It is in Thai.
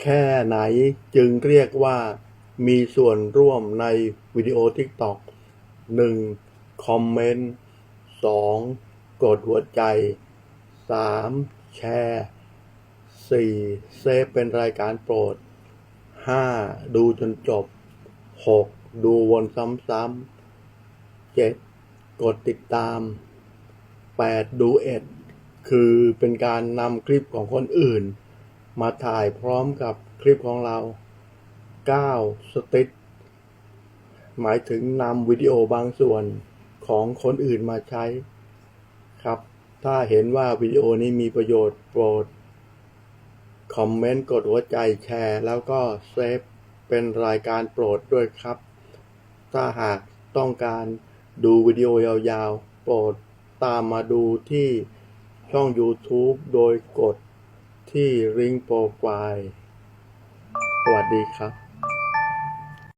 แค่ไหนจึงเรียกว่ามีส่วนร่วมในวิดีโอ TikTok 1. คอมเมนต์ 2. กดหัวใจ 3. แชร์ 4. เซฟเป็นรายการโปรด 5. ดูจนจบ 6. ดูวนซ้ำๆ 7. กดติดตาม 8. ดูเอ็ด คือเป็นการนำคลิปของคนอื่น มาถ่ายพร้อมกับคลิปของเรา 9. สติทหมายถึงนำวิดีโอบางส่วนของคนอื่นมาใช้ครับ ถ้าเห็นว่าวิดีโอนี้มีประโยชน์โปรด คอมเมนต์ กดหัวใจแชร์ แล้วก็เซฟเป็นรายการโปรดด้วยครับ ถ้าหากต้องการดูวิดีโอยาวๆ โปรดตามมาดูที่ช่อง YouTube โดยกด ที่ลิงก์โปรไฟล์ สวัสดีครับ